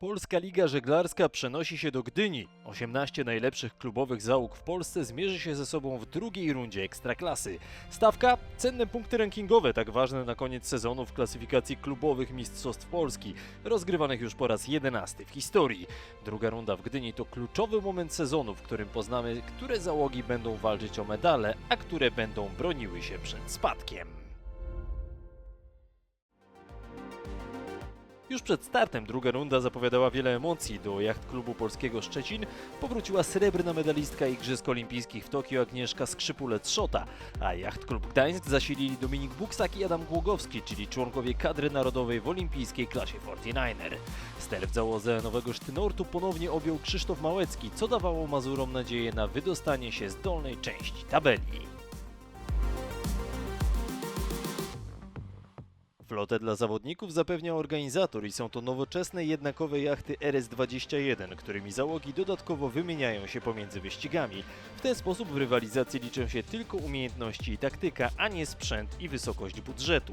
Polska Liga Żeglarska przenosi się do Gdyni. 18 najlepszych klubowych załóg w Polsce zmierzy się ze sobą w drugiej rundzie Ekstraklasy. Stawka? Cenne punkty rankingowe, tak ważne na koniec sezonu w klasyfikacji klubowych Mistrzostw Polski, rozgrywanych już po raz 11 w historii. Druga runda w Gdyni to kluczowy moment sezonu, w którym poznamy, które załogi będą walczyć o medale, a które będą broniły się przed spadkiem. Już przed startem druga runda zapowiadała wiele emocji. Do jacht klubu polskiego Szczecin powróciła srebrna medalistka Igrzysk Olimpijskich w Tokio Agnieszka Skrzypulec-Szota, a jacht klub Gdańsk zasilili Dominik Buksak i Adam Głogowski, czyli członkowie kadry narodowej w olimpijskiej klasie 49er. Ster w załodze nowego sztynortu ponownie objął Krzysztof Małecki, co dawało Mazurom nadzieję na wydostanie się z dolnej części tabeli. Flotę dla zawodników zapewnia organizator i są to nowoczesne jednakowe jachty RS-21, którymi załogi dodatkowo wymieniają się pomiędzy wyścigami. W ten sposób w rywalizacji liczą się tylko umiejętności i taktyka, a nie sprzęt i wysokość budżetu.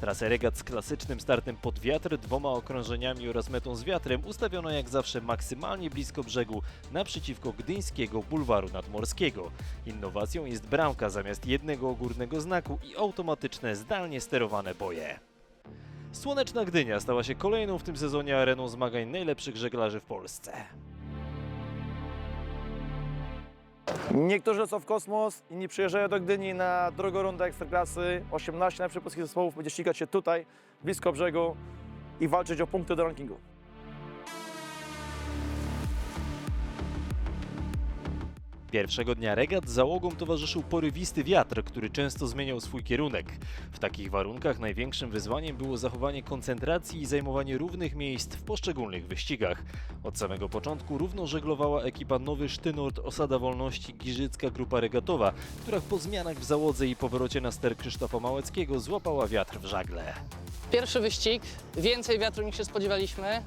Trasę regat z klasycznym startem pod wiatr, dwoma okrążeniami oraz metą z wiatrem ustawiono jak zawsze maksymalnie blisko brzegu naprzeciwko gdyńskiego bulwaru nadmorskiego. Innowacją jest bramka zamiast jednego górnego znaku i automatyczne zdalnie sterowane boje. Słoneczna Gdynia stała się kolejną w tym sezonie areną zmagań najlepszych żeglarzy w Polsce. Niektórzy lecą w kosmos, inni przyjeżdżają do Gdyni na drugą rundę Ekstraklasy. 18 najlepszych polskich zespołów będzie ścigać się tutaj, blisko brzegu i walczyć o punkty do rankingu. Pierwszego dnia regat załogom towarzyszył porywisty wiatr, który często zmieniał swój kierunek. W takich warunkach największym wyzwaniem było zachowanie koncentracji i zajmowanie równych miejsc w poszczególnych wyścigach. Od samego początku równo żeglowała ekipa Nowy Sztynort Osada Wolności Giżycka Grupa Regatowa, która po zmianach w załodze i powrocie na ster Krzysztofa Małeckiego złapała wiatr w żagle. Pierwszy wyścig, więcej wiatru niż się spodziewaliśmy.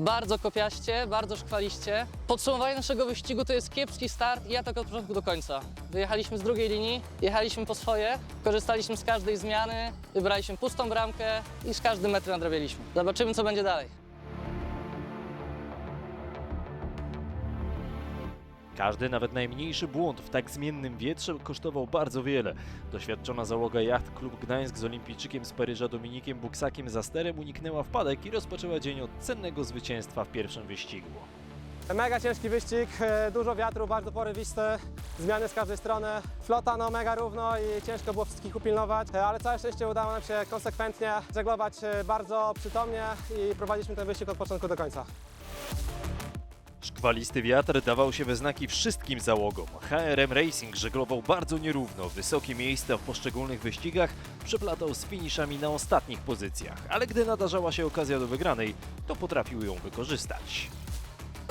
Bardzo kopiaście, bardzo szkwaliście. Podsumowanie naszego wyścigu to jest kiepski start i atak od początku do końca. Wyjechaliśmy z drugiej linii, jechaliśmy po swoje, korzystaliśmy z każdej zmiany, wybraliśmy pustą bramkę i z każdym metrem nadrabialiśmy. Zobaczymy, co będzie dalej. Każdy, nawet najmniejszy błąd w tak zmiennym wietrze kosztował bardzo wiele. Doświadczona załoga jacht Klub Gdańsk z olimpijczykiem z Paryża Dominikiem Buksakiem za sterem uniknęła wpadek i rozpoczęła dzień od cennego zwycięstwa w pierwszym wyścigu. Mega ciężki wyścig, e, dużo wiatru, bardzo porywiste, zmiany z każdej strony. Flota no mega równo i ciężko było wszystkich upilnować, e, ale całe szczęście udało nam się konsekwentnie żeglować e, bardzo przytomnie i prowadziliśmy ten wyścig od początku do końca. Szkwalisty wiatr dawał się we znaki wszystkim załogom. HRM Racing żeglował bardzo nierówno, wysokie miejsca w poszczególnych wyścigach przeplatał z finiszami na ostatnich pozycjach, ale gdy nadarzała się okazja do wygranej, to potrafił ją wykorzystać.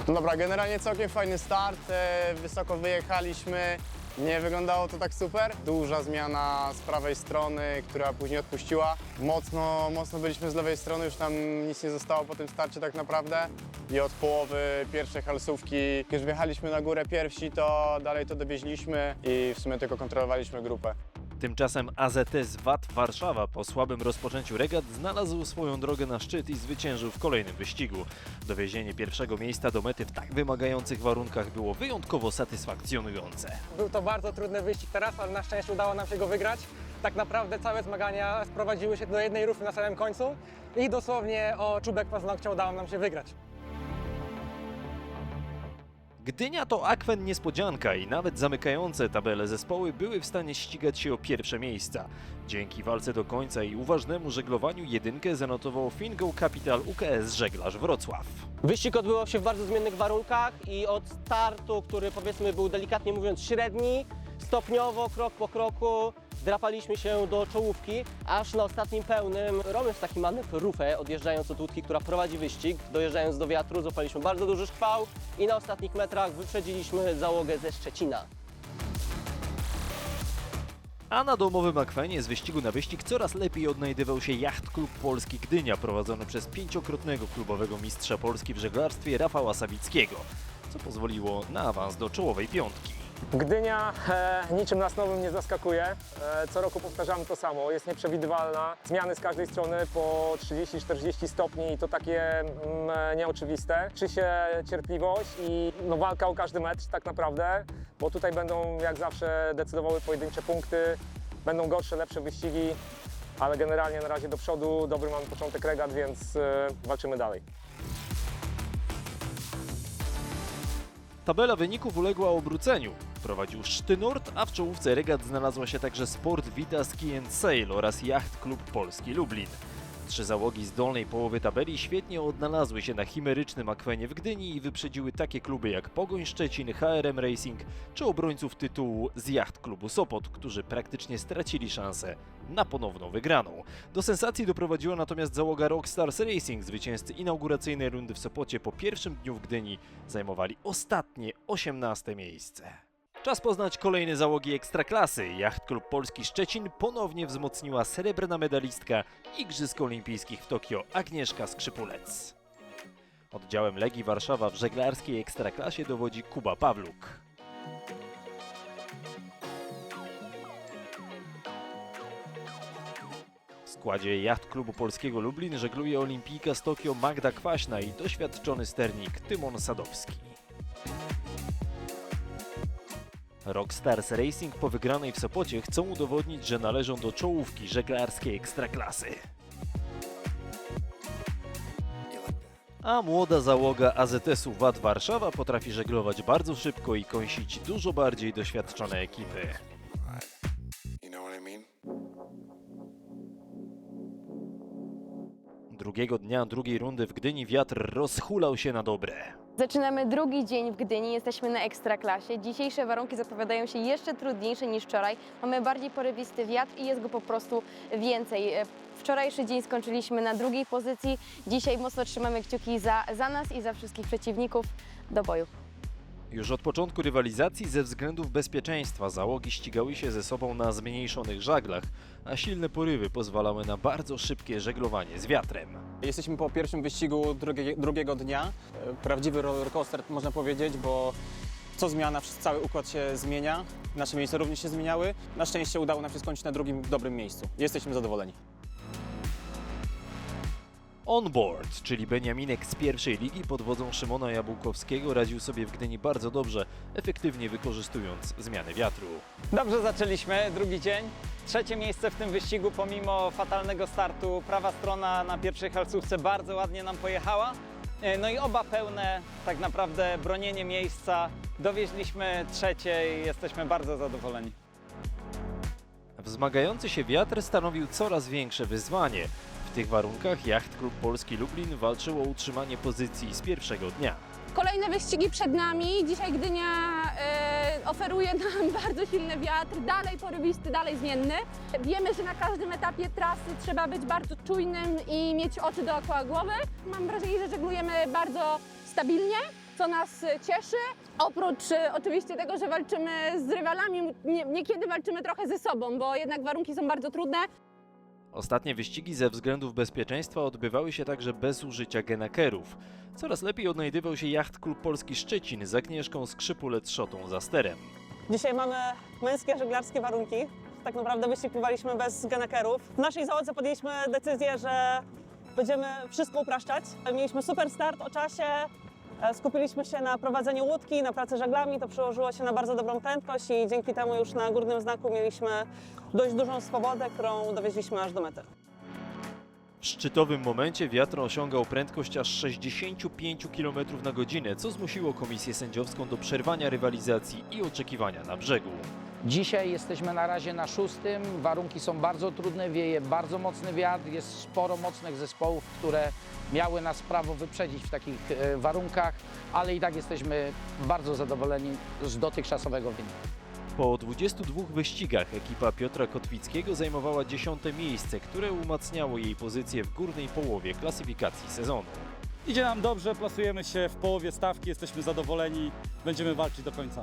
No dobra, generalnie całkiem fajny start, e, wysoko wyjechaliśmy, nie wyglądało to tak super. Duża zmiana z prawej strony, która później odpuściła. Mocno, mocno byliśmy z lewej strony, już tam nic nie zostało po tym starcie tak naprawdę. I od połowy pierwszej halsówki, jak już wjechaliśmy na górę pierwsi, to dalej to dowieźliśmy i w sumie tylko kontrolowaliśmy grupę. Tymczasem AZS VAT Warszawa po słabym rozpoczęciu regat znalazł swoją drogę na szczyt i zwyciężył w kolejnym wyścigu. Dowiezienie pierwszego miejsca do mety w tak wymagających warunkach było wyjątkowo satysfakcjonujące. Był to bardzo trudny wyścig teraz, ale na szczęście udało nam się go wygrać. Tak naprawdę całe zmagania sprowadziły się do jednej rufy na samym końcu i dosłownie o czubek paznokcia udało nam się wygrać. Gdynia to akwen niespodzianka i nawet zamykające tabele zespoły były w stanie ścigać się o pierwsze miejsca. Dzięki walce do końca i uważnemu żeglowaniu jedynkę zanotował Fingo Capital UKS Żeglarz Wrocław. Wyścig odbywał się w bardzo zmiennych warunkach i od startu, który powiedzmy był delikatnie mówiąc średni, stopniowo, krok po kroku, drapaliśmy się do czołówki, aż na ostatnim pełnym, robiąc taki manewr rufę, odjeżdżając od łódki, która prowadzi wyścig, dojeżdżając do wiatru, złapaliśmy bardzo duży szkwał i na ostatnich metrach wyprzedziliśmy załogę ze Szczecina. A na domowym akwenie z wyścigu na wyścig coraz lepiej odnajdywał się Jacht Klub Polski Gdynia prowadzony przez pięciokrotnego klubowego mistrza Polski w żeglarstwie Rafała Sawickiego, co pozwoliło na awans do czołowej piątki. Gdynia e, niczym nas nowym nie zaskakuje. E, co roku powtarzamy to samo. Jest nieprzewidywalna. Zmiany z każdej strony po 30-40 stopni i to takie mm, e, nieoczywiste. Liczy się cierpliwość i no, walka o każdy mecz tak naprawdę, bo tutaj będą jak zawsze decydowały pojedyncze punkty. Będą gorsze, lepsze wyścigi, ale generalnie na razie do przodu. Dobry mamy początek regat, więc e, walczymy dalej. Tabela wyników uległa obróceniu. Prowadził Sztynort, a w czołówce regat znalazła się także Sport Vita Ski and Sail oraz Yacht Klub Polski Lublin. Trzy załogi z dolnej połowy tabeli świetnie odnalazły się na chimerycznym akwenie w Gdyni i wyprzedziły takie kluby jak Pogoń Szczecin, HRM Racing czy obrońców tytułu z Yacht Klubu Sopot, którzy praktycznie stracili szansę na ponowną wygraną. Do sensacji doprowadziła natomiast załoga Rockstars Racing. Zwycięzcy inauguracyjnej rundy w Sopocie po pierwszym dniu w Gdyni zajmowali ostatnie 18 miejsce. Czas poznać kolejne załogi ekstraklasy. Jacht Klub Polski Szczecin ponownie wzmocniła srebrna medalistka Igrzysk Olimpijskich w Tokio Agnieszka Skrzypulec. Oddziałem Legii Warszawa w żeglarskiej ekstraklasie dowodzi Kuba Pawluk. W składzie Jacht Klubu Polskiego Lublin żegluje olimpijka z Tokio Magda Kwaśna i doświadczony sternik Tymon Sadowski. Rockstars Racing po wygranej w Sopocie chcą udowodnić, że należą do czołówki żeglarskiej ekstraklasy. A młoda załoga AZS-u WAD Warszawa potrafi żeglować bardzo szybko i kąsić dużo bardziej doświadczone ekipy. Drugiego dnia drugiej rundy w Gdyni wiatr rozhulał się na dobre. Zaczynamy drugi dzień w Gdyni, jesteśmy na ekstraklasie. Dzisiejsze warunki zapowiadają się jeszcze trudniejsze niż wczoraj. Mamy bardziej porywisty wiatr i jest go po prostu więcej. Wczorajszy dzień skończyliśmy na drugiej pozycji. Dzisiaj mocno trzymamy kciuki za, za nas i za wszystkich przeciwników do boju. Już od początku rywalizacji ze względów bezpieczeństwa załogi ścigały się ze sobą na zmniejszonych żaglach, a silne porywy pozwalały na bardzo szybkie żeglowanie z wiatrem. Jesteśmy po pierwszym wyścigu drugie, drugiego dnia. E, Prawdziwy rollercoaster można powiedzieć, bo co zmiana, cały układ się zmienia. Nasze miejsca również się zmieniały. Na szczęście udało nam się skończyć na drugim dobrym miejscu. Jesteśmy zadowoleni. Onboard, czyli Beniaminek z pierwszej ligi pod wodzą Szymona Jabłkowskiego radził sobie w Gdyni bardzo dobrze, efektywnie wykorzystując zmiany wiatru. Dobrze zaczęliśmy, drugi dzień. Trzecie miejsce w tym wyścigu pomimo fatalnego startu. Prawa strona na pierwszej halcówce bardzo ładnie nam pojechała. E, No i oba pełne tak naprawdę bronienie miejsca. Dowieźliśmy trzecie i jesteśmy bardzo zadowoleni. Wzmagający się wiatr stanowił coraz większe wyzwanie. W tych warunkach Jacht Klub Polski Lublin walczył o utrzymanie pozycji z pierwszego dnia. Kolejne wyścigi przed nami. Dzisiaj Gdynia e, oferuje nam bardzo silny wiatr, dalej porywisty, dalej zmienny. Wiemy, że na każdym etapie trasy trzeba być bardzo czujnym i mieć oczy dookoła głowy. Mam wrażenie, że żeglujemy bardzo stabilnie, co nas cieszy. Oprócz e, oczywiście tego, że walczymy z rywalami, nie, niekiedy walczymy trochę ze sobą, bo jednak warunki są bardzo trudne. Ostatnie wyścigi ze względów bezpieczeństwa odbywały się także bez użycia genakerów. Coraz lepiej odnajdywał się Jacht Klub Polski Szczecin z Agnieszką Skrzypulec-Szotą za sterem. Dzisiaj mamy męskie żeglarskie warunki. Tak naprawdę wyścig pływaliśmy bez genekerów. W naszej załodze podjęliśmy decyzję, że będziemy wszystko upraszczać. Mieliśmy super start o czasie. E, Skupiliśmy się na prowadzeniu łódki, na pracy żaglami. To przełożyło się na bardzo dobrą prędkość i dzięki temu już na górnym znaku mieliśmy dość dużą swobodę, którą dowieźliśmy aż do mety. W szczytowym momencie wiatr osiągał prędkość aż 65 km na godzinę, co zmusiło komisję sędziowską do przerwania rywalizacji i oczekiwania na brzegu. Dzisiaj jesteśmy na razie na szóstym. Warunki są bardzo trudne, wieje bardzo mocny wiatr, jest sporo mocnych zespołów, które miały nas prawo wyprzedzić w takich e, warunkach, ale i tak jesteśmy bardzo zadowoleni z dotychczasowego wyniku. Po 22 wyścigach ekipa Piotra Kotwickiego zajmowała dziesiąte miejsce, które umacniało jej pozycję w górnej połowie klasyfikacji sezonu. Idzie nam dobrze, plasujemy się w połowie stawki, jesteśmy zadowoleni, będziemy walczyć do końca.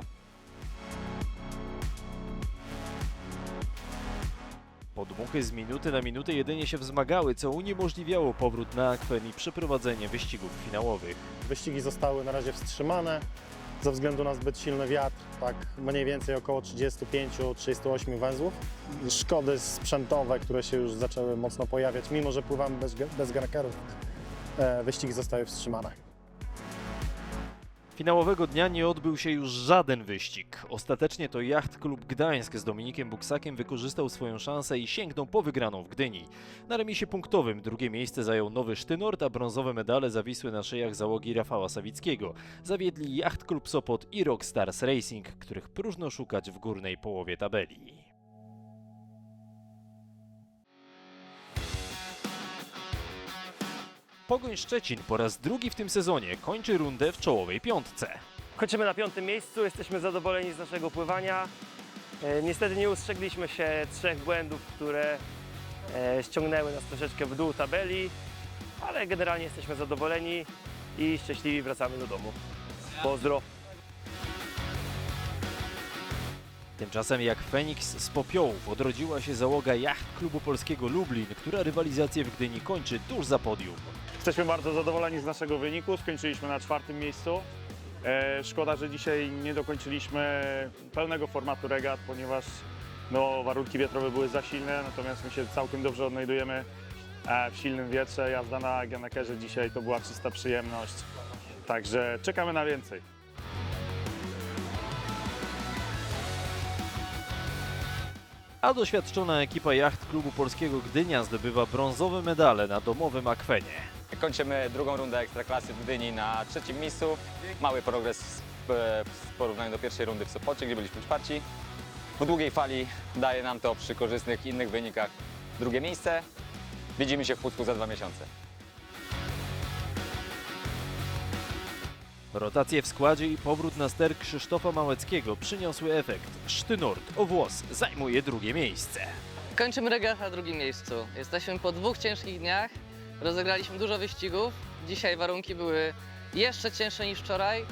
Podmuchy z minuty na minutę jedynie się wzmagały, co uniemożliwiało powrót na akwen i przeprowadzenie wyścigów finałowych. Wyścigi zostały na razie wstrzymane. Ze względu na zbyt silny wiatr, tak mniej więcej około 35-38 węzłów. Szkody sprzętowe, które się już zaczęły mocno pojawiać, mimo że pływamy bez, bez garkerów, e, wyścigi zostały wstrzymane. Finałowego dnia nie odbył się już żaden wyścig. Ostatecznie to Yacht Klub Gdańsk z Dominikiem Buksakiem wykorzystał swoją szansę i sięgnął po wygraną w Gdyni. Na remisie punktowym drugie miejsce zajął Nowy Sztynort, a brązowe medale zawisły na szyjach załogi Rafała Sawickiego. Zawiedli Yacht Klub Sopot i Rockstars Racing, których próżno szukać w górnej połowie tabeli. Pogoń Szczecin po raz drugi w tym sezonie kończy rundę w czołowej piątce. Kończymy na piątym miejscu, jesteśmy zadowoleni z naszego pływania. E, niestety nie ustrzegliśmy się trzech błędów, które e, ściągnęły nas troszeczkę w dół tabeli, ale generalnie jesteśmy zadowoleni i szczęśliwi wracamy do domu. Pozdro! Tymczasem jak Feniks z popiołów odrodziła się załoga jacht klubu polskiego Lublin, która rywalizację w Gdyni kończy tuż za podium. Jesteśmy bardzo zadowoleni z naszego wyniku. Skończyliśmy na czwartym miejscu. E, szkoda, że dzisiaj nie dokończyliśmy pełnego formatu regat, ponieważ no, warunki wiatrowe były za silne, natomiast my się całkiem dobrze odnajdujemy e, w silnym wietrze. Jazda na Genekerze dzisiaj to była czysta przyjemność. Także czekamy na więcej. A doświadczona ekipa jacht klubu polskiego Gdynia zdobywa brązowe medale na domowym akwenie. Kończymy drugą rundę Ekstraklasy w Gdyni na trzecim miejscu. Mały progres w, porównaniu do pierwszej rundy w Sopocie, gdzie byliśmy czwarci. Po długiej fali daje nam to przy korzystnych innych wynikach drugie miejsce. Widzimy się w Pucku za dwa miesiące. Rotacje w składzie i powrót na ster Krzysztofa Małeckiego przyniosły efekt. Sztynort o włos zajmuje drugie miejsce. Kończymy regat na drugim miejscu. Jesteśmy po dwóch ciężkich dniach. Rozegraliśmy dużo wyścigów. Dzisiaj warunki były jeszcze cięższe niż wczoraj.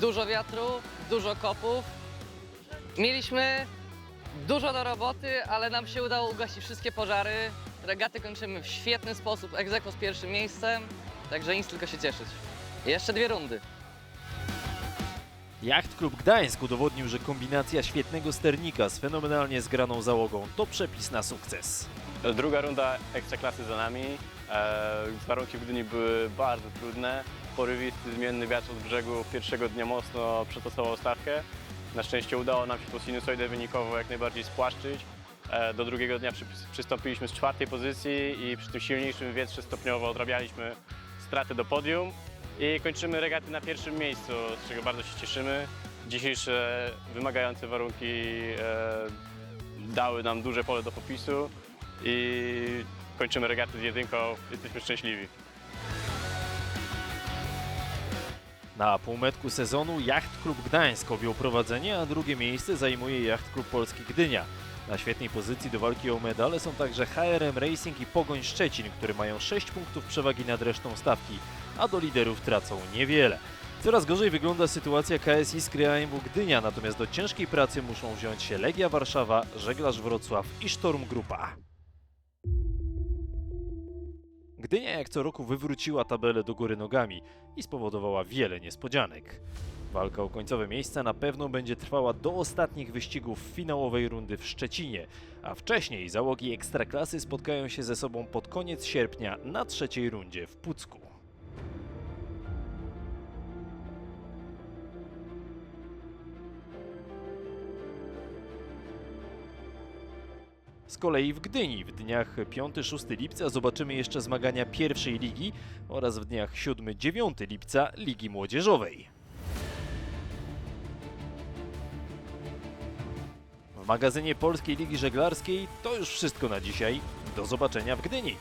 Dużo wiatru, dużo kopów. Mieliśmy dużo do roboty, ale nam się udało ugasić wszystkie pożary. Regaty kończymy w świetny sposób, egzekwo z pierwszym miejscem. Także nic tylko się cieszyć. Jeszcze dwie rundy. Jacht Klub Gdańsk udowodnił, że kombinacja świetnego sternika z fenomenalnie zgraną załogą to przepis na sukces. Druga runda ekstraklasy za nami. E, warunki w Gdyni były bardzo trudne. Porywisty, zmienny wiatr od brzegu pierwszego dnia mocno przetosował stawkę. Na szczęście udało nam się tą sinusoidę wynikowo jak najbardziej spłaszczyć. E, do drugiego dnia przy, przystąpiliśmy z czwartej pozycji i przy tym silniejszym wietrze stopniowo odrabialiśmy straty do podium. I kończymy regaty na pierwszym miejscu, z czego bardzo się cieszymy. Dzisiejsze wymagające warunki e, dały nam duże pole do popisu i kończymy regaty z jedynką. Jesteśmy szczęśliwi. Na półmetku sezonu Jacht Klub Gdańsk objął prowadzenie, a drugie miejsce zajmuje Jacht Klub Polski Gdynia. Na świetnej pozycji do walki o medale są także HRM Racing i Pogoń Szczecin, które mają 6 punktów przewagi nad resztą stawki, a do liderów tracą niewiele. Coraz gorzej wygląda sytuacja KS Iskry AMW Gdynia, natomiast do ciężkiej pracy muszą wziąć się Legia Warszawa, Żeglarz Wrocław i Sztorm Grupa. Gdynia jak co roku wywróciła tabelę do góry nogami i spowodowała wiele niespodzianek. Walka o końcowe miejsca na pewno będzie trwała do ostatnich wyścigów finałowej rundy w Szczecinie, a wcześniej załogi Ekstraklasy spotkają się ze sobą pod koniec sierpnia na trzeciej rundzie w Pucku. Z kolei w Gdyni w dniach 5-6 lipca zobaczymy jeszcze zmagania pierwszej ligi oraz w dniach 7-9 lipca Ligi Młodzieżowej. W magazynie Polskiej Ligi Żeglarskiej to już wszystko na dzisiaj. Do zobaczenia w Gdyni.